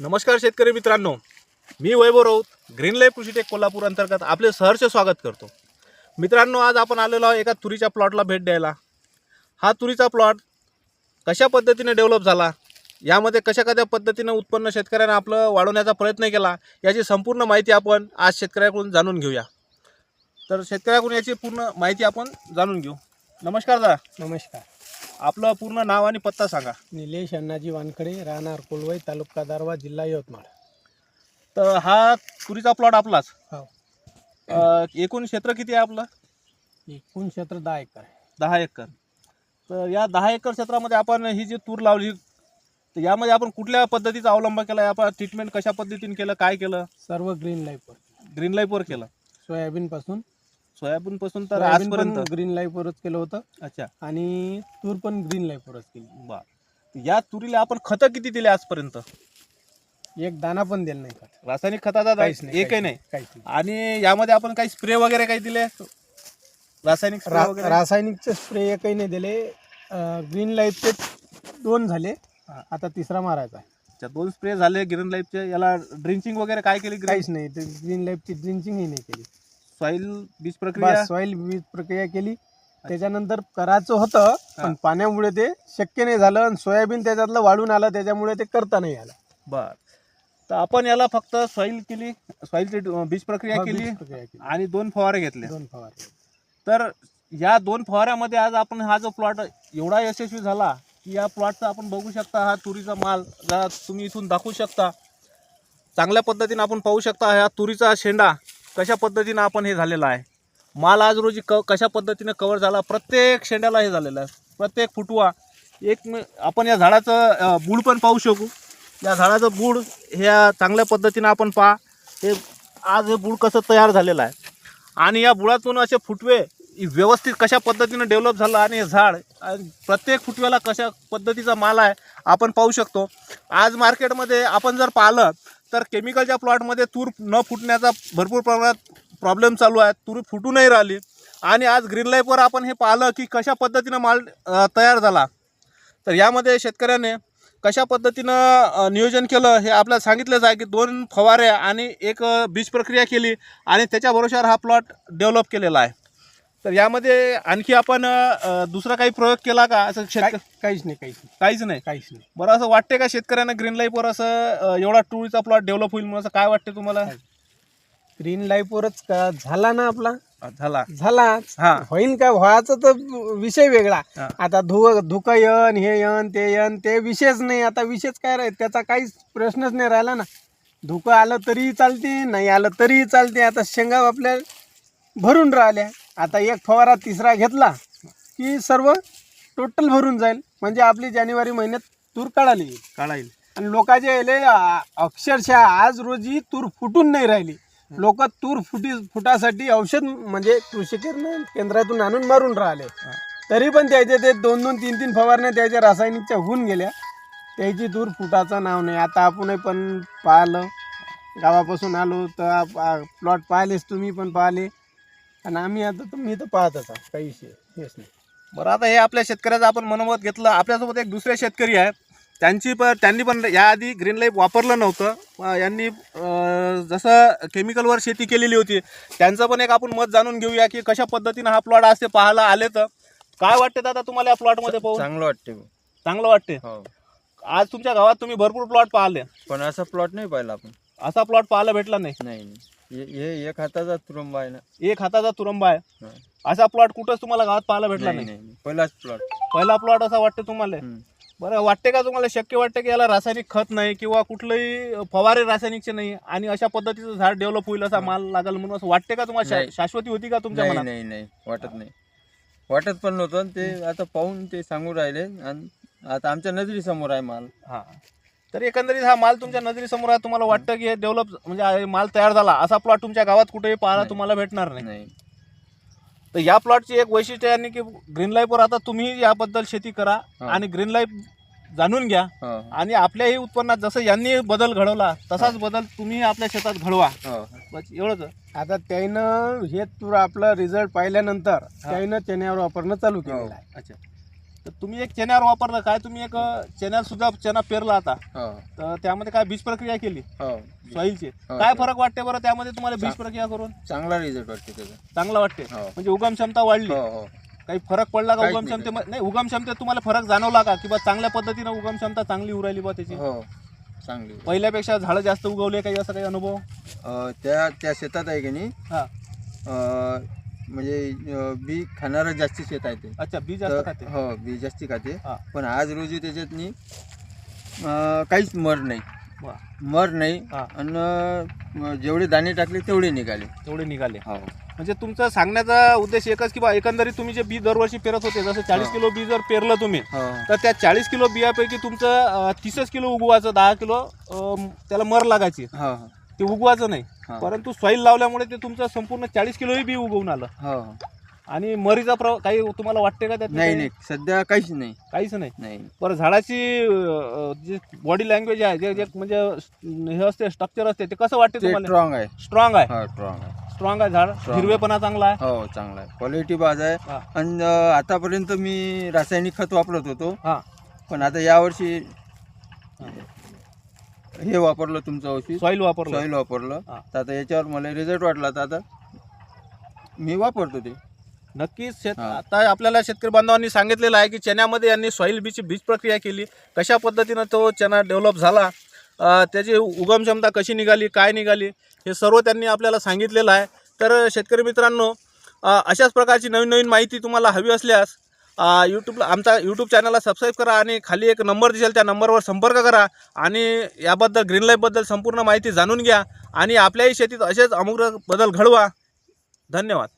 नमस्कार शेतकरी मित्रांनो. मी वैभव राऊत ग्रीन लाईफ कृषीटेक कोल्हापूर अंतर्गत आपले सहर्ष स्वागत करतो. मित्रांनो आज आपण आलेलो आहोत एका तुरीच्या प्लॉटला भेट द्यायला. हा तुरीचा प्लॉट कशा पद्धतीने डेव्हलप झाला? यामध्ये कशा कशा पद्धतीनं उत्पन्न शेतकऱ्यानं आपलं वाढवण्याचा प्रयत्न केला? याची संपूर्ण माहिती आपण आज शेतकऱ्याकडून जाणून घेऊया. तर शेतकऱ्याकडून याची पूर्ण माहिती आपण जाणून घेऊ. नमस्कार दादा. नमस्कार. आपलं पूर्ण नाव आणि पत्ता सांगा. निलेश अण्णाजी वानखडे राहणार कोलवाई तालुका दारवा जिल्हा यवतमाळ. तर हा तुरीचा प्लॉट आपलाच? हो. अ, एकूण क्षेत्र किती आहे आपलं? एकूण क्षेत्र दहा एकर आहे. दहा एकर. तर या दहा एकर क्षेत्रामध्ये आपण ही जी तूर लावली तर यामध्ये आपण कुठल्या पद्धतीचा अवलंब केला? आपण ट्रीटमेंट कशा पद्धतीने केलं? काय केलं? सर्व ग्रीन लाईफवर ग्रीन लाईफवर केलं. सोयाबीन पासून सोयाबीन पासून तर आजपर्यंत ग्रीन लाईफवरच केलं होतं. अच्छा. आणि तूर पण ग्रीन लाईफवरच केली. बर. या तुरीला आपण खतं किती दिले आजपर्यंत? एक दाना पण दिला नाही खत. रासायनिक खताचा काहीच नाही एकही नाही. काहीच नाही. आणि यामध्ये आपण काही स्प्रे वगैरे काही दिले? रासायनिक रा- वगैरे? रासायनिकचे स्प्रे एकही नाही दिले. ग्रीन लाईफचे दोन झाले. हा. आता तिसरा मारायचा आहे. अच्छा, दोन स्प्रे झाले ग्रीन लाईफचे याला ड्रिंचिंग वगैरे काय केली काहीच नाही. ग्रीन लाईफची ड्रिंचिंगही नाही केली. सॉइल बीज प्रक्रिया? सॉइल वीज प्रक्रिया केली. त्याच्यानंतर करायचं होतं पण पाण्यामुळे ते शक्य नाही झालं आणि सोयाबीन त्याच्यातलं वाढून आलं त्याच्यामुळे ते करता नाही आलं. बर. तर आपण याला फक्त सॉइल केली सॉइलची बीज प्रक्रिया केली आणि दोन फवारे घेतले. दोन फवारे तर या दोन फवाऱ्यामध्ये आज आपण हा जो प्लॉट एवढा यशस्वी झाला की या प्लॉटचा आपण बघू शकता हा तुरीचा माल तुम्ही इथून दाखवू शकता. चांगल्या पद्धतीने आपण पाहू शकता हा तुरीचा शेंडा कशा पद्धतीनं आपण हे झालेला आहे? माल आज रोजी क कशा पद्धतीनं कवर झाला? प्रत्येक शेंड्याला हे झालेलं आहे. प्रत्येक फुटवा. एक आपण या झाडाचं बूड पण पाहू शकू. या झाडाचं बूड ह्या चांगल्या पद्धतीनं आपण पहा. हे आज हे बूड कसं तयार झालेलं आहे. आणि या बुळातून असे फुटवे व्यवस्थित कशा पद्धतीनं डेव्हलप झालं आणि हे झाड आणि प्रत्येक फुटव्याला कशा पद्धतीचा माल आहे आपण पाहू शकतो. आज मार्केटमध्ये आपण जर पाहिलं तर केमिकलच्या प्लॉटमध्ये तूर न फुटण्याचा भरपूर प्रमाणात प्रॉब्लेम चालू आहे. तूर फुटू नाही राहिली. आणि आज ग्रीन लाईफवर आपण हे पाहिलं की कशा पद्धतीनं माल तयार झाला. तर यामध्ये शेतकऱ्याने कशा पद्धतीनं नियोजन केलं हे आपल्याला सांगितलंच आहे की दोन फवाऱ्या आणि एक बीज प्रक्रिया केली आणि त्याच्या भरोश्यावर हा प्लॉट डेव्हलप केलेला आहे. तर यामध्ये आणखी आपण अ, दुसरा काही प्रयोग केला का? असं शेतक काय- काहीच नाही काहीच नाही. काहीच नाही? काहीच नाही. बरं असं वाटते का शेतकऱ्यांना ग्रीन लाईफवर असं अ, एवढा टूळचा प्लॉट डेव्हलप होईल म्हणून असं काय वाटते तुम्हाला? ग्रीन लाईफवरच का? झाला ना आपला? झाला. झाला. हा. होईन का? व्हायचं तर विषय वेगळा. हा. आता धु धुकं यन हे यन ते यन ते विषयच नाही. आता विषयच काय राहील? त्याचा काहीच प्रश्नच नाही राहिला ना. धुकं आलं तरीही चालते नाही आलं तरीही चालते. आता शेंगा आपल्या भरून राहिल्या. आता एक फवारा तिसरा घेतला की सर्व टोटल भरून जाईल. म्हणजे आपली जानेवारी महिन्यात तूर काढायला येईल. काढा येईल. आणि लोकांच्या याले आ- अक्षरशः आज रोजी तूर फुटून नाही राहिली. लोक तूर फुटी फुटासाठी औषध म्हणजे कृषी केंद्र- केंद्रातून आणून मारून राहिले. तरी पण त्याचे ते दोन दोन तीन तीन फवारण्या त्याच्या रासायनिकच्या होऊन गेल्या. त्याची तूर फुटाचं नाव नाही. आता आपण पण पाहिलं. गावापासून आलो तर प्लॉट पाहिलेच तुम्ही पण पाहिले. आणि आम्ही आता तर मी तर पाहतच आहे काही विषय हेच नाही. बरं आता हे आपल्या शेतकऱ्याचं आपण मनोमत घेतलं. आपल्यासोबत एक दुसरे शेतकरी आहे त्यांची पण त्यांनी पण याआधी ग्रीन लाईफ वापरलं नव्हतं. अं, यांनी अं, जसं केमिकलवर शेती केलेली होती त्यांचं पण एक आपण मत जाणून घेऊया की कशा पद्धतीनं हा प्लॉट असते पाहायला आले तर. काय वाटते दादा तुम्हाला या प्लॉटमध्ये पाहून? चांगलं वाटते. चांगलं वाटते हो. आज तुमच्या गावात तुम्ही भरपूर प्लॉट पाहिले. पण असा प्लॉट नाही पाहिला आपण. असा प्लॉट पाहायला भेटला नाही? नाही नाही. हे हे एक हाताचा तुरुंब आहे ना. एक हाताचा तुरंबा आहे. हा. असा प्लॉट कुठंच तुम्हाला गावात पाहायला भेटला नाही नाही. नाही पहिलाच प्लॉट पहिला प्लॉट असा वाटते तुम्हाला? बरं वाटते का तुम्हाला? शक्य वाटते की याला रासायनिक खत नाही किंवा कुठलंही फवारे रासायनिकचे नाही आणि अशा पद्धतीचं झाड डेव्हलप होईल असा माल लागेल म्हणून असं वाटते का तुम्हाला? शा- नाही. शाश्वती होती का तुमच्या नाही मनात? नाही नाही. वाटत नाही. वाटत पण नव्हतं आणि ते आता पाहून ते सांगून राहिले. आणि आता आमच्या नजरी समोर आहे माल. हा. तर एकंदरीत हा माल तुमच्या नजरेसमोर आहे. तुम्हाला वाटतं की हे डेव्हलप म्हणजे हा माल तयार झाला. असा प्लॉट तुमच्या गावात कुठेही पाहायला. तुम्हाला भेटणार नाही. नाही. तर या प्लॉटची एक वैशिष्ट्य आहे आणि की ग्रीन लाईफवर आता तुम्ही याबद्दल शेती करा हा. आणि ग्रीन लाईफ जाणून घ्या. हो. आणि आपल्याही उत्पन्नात जसं यांनी बदल घडवला तसाच बदल तुम्ही आपल्या शेतात घडवा. हो. बस एवढंच. आता त्यानं हे तूर आपला रिझल्ट पाहिल्यानंतर त्यानं चण्यावर वापरणं चालू केलेलं आहे. अच्छा. तर तुम्ही एक चण्यावर वापरलं काय तुम्ही एक चण्यात सुद्धा चना पेरला आता. हो. तर त्यामध्ये काय बीज प्रक्रिया केली? हो. सॉईलची हो, काय. फरक वाटते बरं त्यामध्ये? तुम्हाला बीज प्रक्रिया करून? चांगला रिझल्ट वाटते त्याचा. चांगला वाटते? म्हणजे उगम क्षमता वाढली. काही फरक पडला का उगम क्षमतेमध्ये नाही उगम क्षमतेत तुम्हाला फरक जाणवला का? किंवा चांगल्या पद्धतीनं उगम क्षमता चांगली उरायली बा त्याची? चांगली. पहिल्यापेक्षा झाडं जास्त उगवले काही असा काही अनुभव? त्या त्या शेतात आहे की नाही? म्हणजे अं, बी खाणारं जास्ती शेत आहे ते. अच्छा बी जास्त तर- खाते? हो बी जास्ती खाते. हा. पण आज रोजी त्याच्यातनी अं, काहीच मर नाही. वा, मर नाही हा. आणि जेवढे दाणे टाकले तेवढे निघाले. तेवढे निघाले. हो. म्हणजे तुमचा सांगण्याचा उद्देश एकच की बा एकंदरीत तुम्ही जे बी दरवर्षी पेरत होते जसं चाळीस हा. किलो बी जर पेरलं तुम्ही हो. तर त्या चाळीस किलो बियापैकी तुमचं तीसच किलो उगवायचं दहा किलो अं, त्याला मर लागायची. हो हो. ते उगवायचं नाही. हा. परंतु सॉईल लावल्यामुळे ते तुमचं संपूर्ण चाळीस किलोही बी उगवून आलं. हो हो. आणि मरीचा प्र काही तुम्हाला वाटते का त्यात नाही नाही. सध्या काहीच नाही. काहीच नाही. नाही. बरं झाडाची अं, जे बॉडी लँग्वेज आहे जे जे म्हणजे हे असते स्ट्रक्चर असते ते कसं वाटते ते तुम्हाला? स्ट्रॉंग आहे. स्ट्रॉंग आहे. हा स्ट्रॉंग आहे. स्ट्रॉंग आहे झाड? Strong. हिरवेपणा चांगला आहे? हो चांगला आहे. क्वालिटी बाज आहे. हा. आणि अं, आतापर्यंत मी रासायनिक खत वापरत होतो. हा. पण आता यावर्षी हे वापरलं तुमचं औषध? सॉईल वापरलं. सॉईल वापरलं. हा. तर आता याच्यावर मला रिझल्ट वाटला तर आता मी वापरतो ते. नक्कीच शेत हा. आता आपल्याला शेतकरी बांधवांनी सांगितलेलं आहे की चण्यामध्ये यांनी सॉईल बीची बीज प्रक्रिया केली. कशा पद्धतीनं तो चना डेव्हलप झाला? अं, त्याची उगम क्षमता कशी निघाली? काय निघाली? हे सर्व त्यांनी आपल्याला सांगितलेलं आहे. तर शेतकरी मित्रांनो अं, अशाच प्रकारची नवीन नवीन माहिती तुम्हाला हवी असल्यास यूट्यूबला आमचा यूट्यूब चॅनलला सबस्क्राईब करा आणि खाली एक नंबर दिसेल त्या नंबरवर संपर्क करा. आणि याबद्दल ग्रीन लाईफबद्दल संपूर्ण माहिती जाणून घ्या. आणि आपल्याही शेतीत असेच अमुग्र बदल घडवा. धन्यवाद.